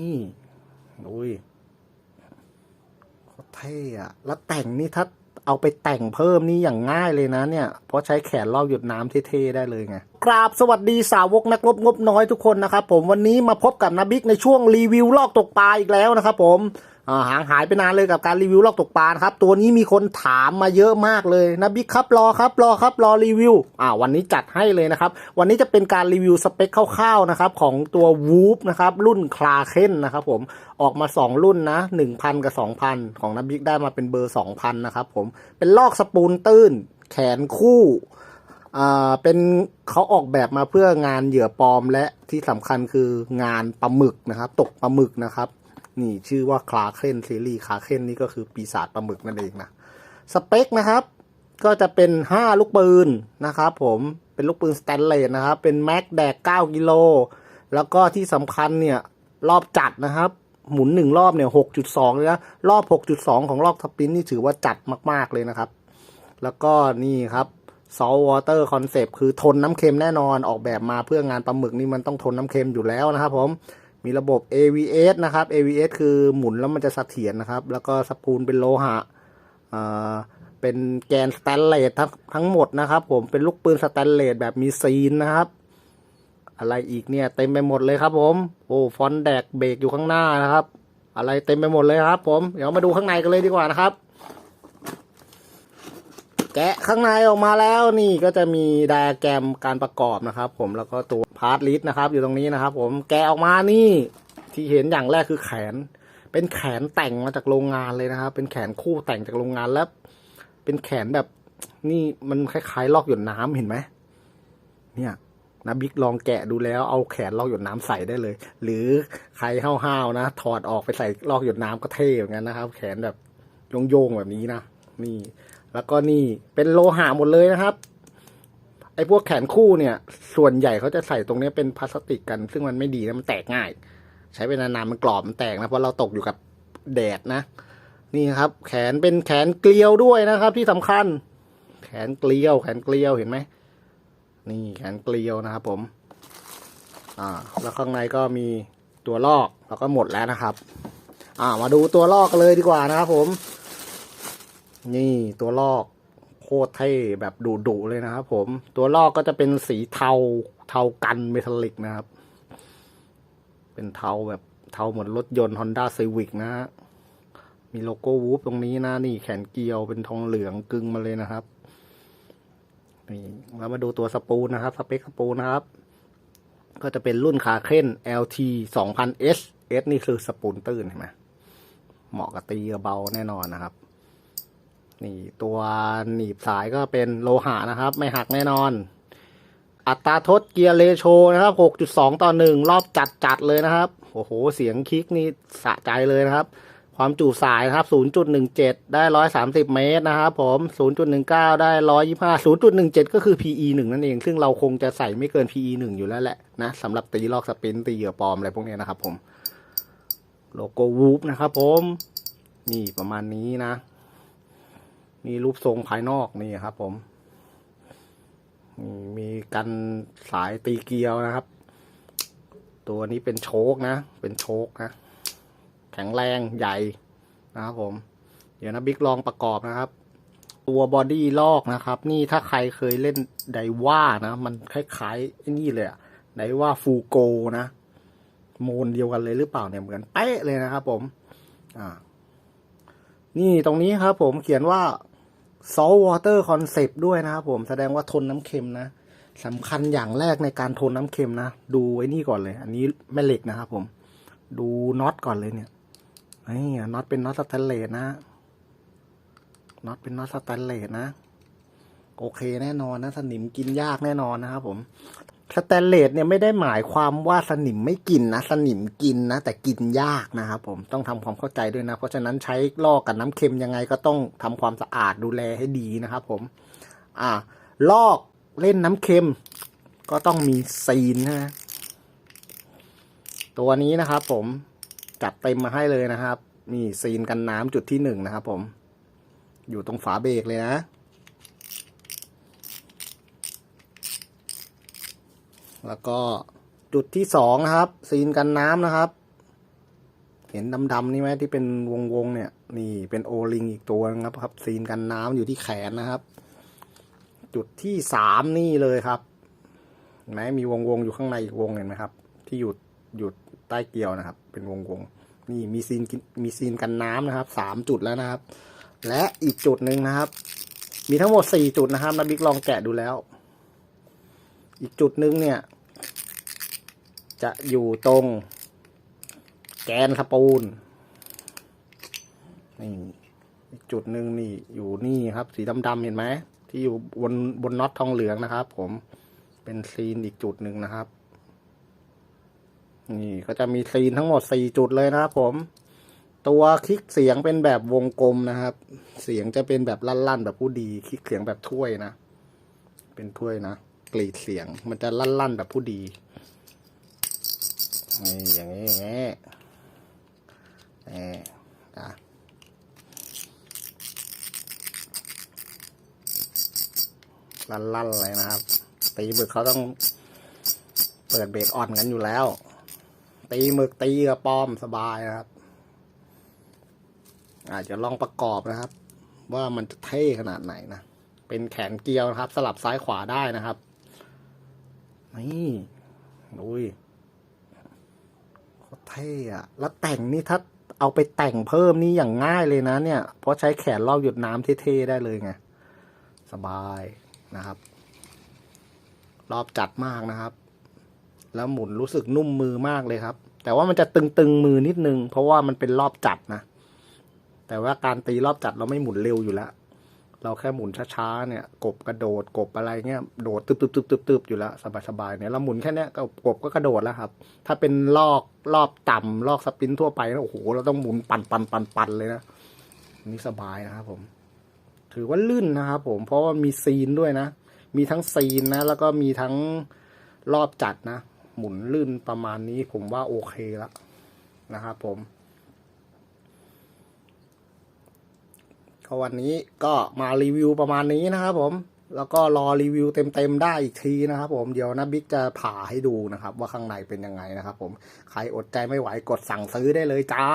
นี่อุ้ยเท่อะแล้วแต่งนี่ถ้าเอาไปแต่งเพิ่มนี่อย่างง่ายเลยนะเนี่ย เพราะใช้แขนลอกหยดน้ำเท่ๆได้เลยไงกราบสวัสดีสาวกนักรบงบน้อยทุกคนนะครับผมวันนี้มาพบกับนาบิ๊กในช่วงรีวิวลอกตกปลาอีกแล้วนะครับผม ห่างหายไปนานเลยกับการรีวิวลอกตกปลาครับ ตัวนี้มีคนถามมาเยอะมากเลยนาบิ๊กครับรอครับรอครับรอรีวิวอ่าวันนี้จัดให้เลยนะครับ วันนี้จะเป็นการรีวิวสเปคคร่าวๆนะครับของตัววูฟนะครับรุ่นคลาเคนนะครับผมออกมา 2 รุ่นนะ 1,000 กับ 2,000 ของนาบิ๊กได้มาเป็นเบอร์ 2,000 นะครับผมเป็นลอกสปูนตื้น แขนคู่อ่าเป็นเขาออกแบบมาเพื่องานเหยื่อปลอมและที่สำคัญคืองานปลาหมึกนะครับ ตกปลาหมึกนะครับ นี่ชื่อว่าคลาเคนซีรีส์คลาเคนนี่ก็คือปีศาจปลาหมึกนั่นเองนะสเปคนะครับ ก็จะเป็น 5 ลูกปืนนะครับผมเป็นลูกปืนสแตนเลสนะครับ เป็นแม็กแดก 9 กิโล แล้วก็ที่สำคัญเนี่ยรอบจัดนะครับหมุนหนึ่งรอบเนี่ย6.2เลยนะ รอบ6.2ของรอบสปินนี่ถือว่าจัดมาก ๆ เลยนะครับ แล้วก็นี่ครับ salt water concept คือทนน้ำเค็มแน่นอนออกแบบมาเพื่องานปลาหมึกนี่มันต้องทนน้ำเค็มอยู่แล้วนะครับผม มีระบบ AVS นะครับ AVS คือหมุนแล้วมันจะเสถียรนะครับ แล้วก็สปูลเป็นโลหะเป็นแกนสแตนเลสทั้งทั้งหมดนะครับ ผมเป็นลูกปืนสแตนเลสแบบมีซีนนะครับ อะไรอีกเนี่ยเต็มไปหมดเลยครับ ผมโอ้ฟอนต์แดกเบรกอยู่ข้างหน้านะครับ อะไรเต็มไปหมดเลยครับ ผมเดี๋ยวมาดูข้างในกันเลยดีกว่านะครับ แกะข้างในออกมาแล้วนี่ก็จะมีไดอะแกรมการประกอบนะครับ ผมแล้วก็ตัวพาร์ทลิสนะครับ อยู่ตรงนี้นะครับ ผมแกะออกมานี่ที่เห็นอย่างแรกคือแขน เป็นแขนแต่งมาจากโรงงานเลยนะครับ เป็นแขนคู่แต่งจากโรงงานแล้ว เป็นแขนแบบนี่มันคล้ายๆลอกหยดน้ำเห็นไหมเนี่ยนะบิ๊กลองแกะดูแล้วเอาแขนลอกหยดน้ำใส่ได้เลย หรือใครห้าวๆนะ ถอดออกไปใส่ลอกหยดน้ำก็เท่เหมือนกันนะครับ แขนแบบโยงๆแบบนี้นะนี่ แล้วก็นี่เป็นโลหะหมดเลยนะครับ ไอ้พวกแขนคู่เนี่ย ส่วนใหญ่เขาจะใส่ตรงนี้เป็นพลาสติกกัน ซึ่งมันไม่ดีนะมันแตกง่าย ใช้ไปนานๆมันกรอบมันแตกนะเพราะเราตกอยู่กับแดดนะ นี่ครับ แขนเป็นแขนเกลียวด้วยนะครับ ที่สำคัญ แขนเกลียว แขนเกลียวเห็นไหมนี่แขนเกลียวนะครับผม อ่า แล้วข้างในก็มีตัวลอกแล้วก็หมดแล้วนะครับ อ่า มาดูตัวลอกกันเลยดีกว่านะครับผม นี่ตัวลอกโคตรเท่แบบดุดุเลยนะครับผม ตัวลอกก็จะเป็นสีเทาเทากันเมทัลลิกนะครับ เป็นเทาแบบเทาเหมือนรถยนต์ Honda Civic นะฮะ มีโลโก้วูฟตรงนี้นะ นี่แขนเกลียวเป็นทองเหลืองกึ่งมาเลยนะครับ นี่แล้วมาดูตัวสปูนนะครับ สเปคสปูนนะครับ ก็จะเป็นรุ่นคาเคน LT 2000S S นี่คือสปูนตื้นเห็นไหมเหมาะกับตีกับเบาแน่นอนนะครับ นี่ตัวหนีบสายก็เป็นโลหะนะครับ ไม่หักแน่นอน อัตราทดเกียร์เรโชนะครับ 6.2 ต่อ 1 รอบจัดจัดๆเลยนะครับ โอ้โห เสียงคลิกนี่สะใจเลยนะครับ ความจุสายนะครับ 0.17 ได้ 130 เมตรนะครับผม 0.19 ได้ 125 0.17 ก็คือ PE 1 นั่นเอง ซึ่งเราคงจะใส่ไม่เกิน PE 1 อยู่แล้วแหละนะสำหรับตีลอกสปินตีเหยื่อปลอมอะไรพวกนี้นะครับผม โลโก้วูฟนะครับผม นี่ประมาณนี้นะ มีรูปทรงภายนอกนี่ครับ ผม มีกันสายตีเกียวนะครับ ตัวนี้เป็นโชคนะ เป็นโชคนะ แข็งแรงใหญ่นะครับผม เดี๋ยวนะบิ๊กลองประกอบนะครับ ตัวบอดี้ลอกนะครับ นี่ถ้าใครเคยเล่นไดว่านะ มันคล้ายๆนี่เลยอะไดว่าฟูโกนะ โมนเดียวกันเลยหรือเปล่าเนี่ยเหมือนเป๊ะเลยนะครับผม อ่า นี่ตรงนี้ครับผมเขียนว่า salt water concept ด้วยนะครับผมแสดงว่าทนน้ำเค็มนะสำคัญอย่างแรกในการทนน้ำเค็มนะ ดูไว้นี่ก่อนเลย อันนี้แม่เหล็กนะครับผม ดูน็อตก่อนเลยเนี่ยนี่น็อตเป็นน็อตสแตนเลสนะน็อตเป็นน็อตสแตนเลสนะ โอเคแน่นอนนะสนิมกินยากแน่นอนนะครับผม สแตนเลสเนี่ยไม่ได้หมายความว่าสนิมไม่กินนะ สนิมกินนะ แต่กินยากนะครับผมต้องทำความเข้าใจด้วยนะ เพราะฉะนั้นใช้ลอกกับน้ำเค็มยังไงก็ต้องทำความสะอาดดูแลให้ดีนะครับผม อ่า ลอกเล่นน้ำเค็ม ก็ต้องมีซีนนะตัวนี้นะครับผมจัดเต็มมาให้เลยนะครับนี่ซีนกันน้ำจุดที่หนึ่งนะครับผม อยู่ตรงฝาเบรกเลยนะ แล้วก็จุดที่สองนะครับ ซีนกันน้ำนะครับ เห็นดำๆนี่ไหมที่เป็นวงๆเนี่ย นี่เป็นโอลิงอีกตัวนะครับครับ ซีนกันน้ำอยู่ที่แขนนะครับ จุดที่สามนี่เลยครับเห็นไหมมีวงๆอยู่ข้างในอีกวงเห็นไหมครับ ที่อยู่อยู่ใต้เกลียวนะครับ เป็นวงๆนี่มีซีนมีซีนกันน้ำนะครับสามจุดแล้วนะครับ และอีกจุดหนึ่งนะครับ มีทั้งหมดสี่จุดนะครับนาบิ๊กลองแกะดูแล้ว อีกจุดหนึ่งเนี่ย จะอยู่ตรงแกนสปูนนี่จุดหนึ่งนี่อยู่นี่ครับ สีดำๆเห็นไหมที่อยู่บนบนน็อตทองเหลืองนะครับ ผมเป็นซีนอีกจุดหนึ่งนะครับ นี่ก็จะมีซีนทั้งหมดสี่จุดเลยนะครับผม ตัวคลิกเสียงเป็นแบบวงกลมนะครับ เสียงจะเป็นแบบลั่นๆแบบผู้ดีคลิกเสียงแบบถ้วยนะเป็นถ้วยนะกรีดเสียงมันจะลั่นๆแบบผู้ดี นี่อย่างนี้อย่างนี้นี่นะลั่นๆเลยนะครับ ตีหมึกเขาต้องเปิดเบรกอ่อนกันอยู่แล้ว ตีหมึกตีกระป้อมสบายนะครับ อาจจะลองประกอบนะครับ ว่ามันจะเท่ขนาดไหนนะ เป็นแขนเกลียวนะครับ สลับซ้ายขวาได้นะครับ นี่ดูย เท่อะแล้วแต่งนี่ถ้าเอาไปแต่งเพิ่มนี่อย่างง่ายเลยนะเนี่ย เพราะใช้แขนรอบหยุดน้ำเท่ๆได้เลยไง สบายนะครับ รอบจัดมากนะครับ แล้วหมุนรู้สึกนุ่มมือมากเลยครับ แต่ว่ามันจะตึงๆมือนิดนึง เพราะว่ามันเป็นรอบจัดนะ แต่ว่าการตีรอบจัดเราไม่หมุนเร็วอยู่แล้ว เราแค่หมุนช้าๆเนี่ย กบกระโดดกบอะไรเงี้ยโดดตึบตึบตึบตึบตึบอยู่แล้วสบายๆเนี่ยเราหมุนแค่เนี้ยก็กบก็กระโดดแล้วครับ ถ้าเป็นลอกรอบต่ำลอกสปินทั่วไปนะโอ้โหเราต้องหมุนปันปันปันปันเลยนะนนี่สบายนะครับผม ถือว่าลื่นนะครับผมเพราะว่ามีซีนด้วยนะ มีทั้งซีนนะ แล้วก็มีทั้งรอบจัดนะ หมุนลื่นประมาณนี้ผมว่าโอเคแล้วนะครับผม ก็วันนี้ก็มารีวิวประมาณนี้นะครับผม แล้วก็รอรีวิวเต็มๆได้อีกทีนะครับผม เดี๋ยวนะบิ๊กจะผ่าให้ดูนะครับ ว่าข้างในเป็นยังไงนะครับผม ใครอดใจไม่ไหวกดสั่งซื้อได้เลยจ้า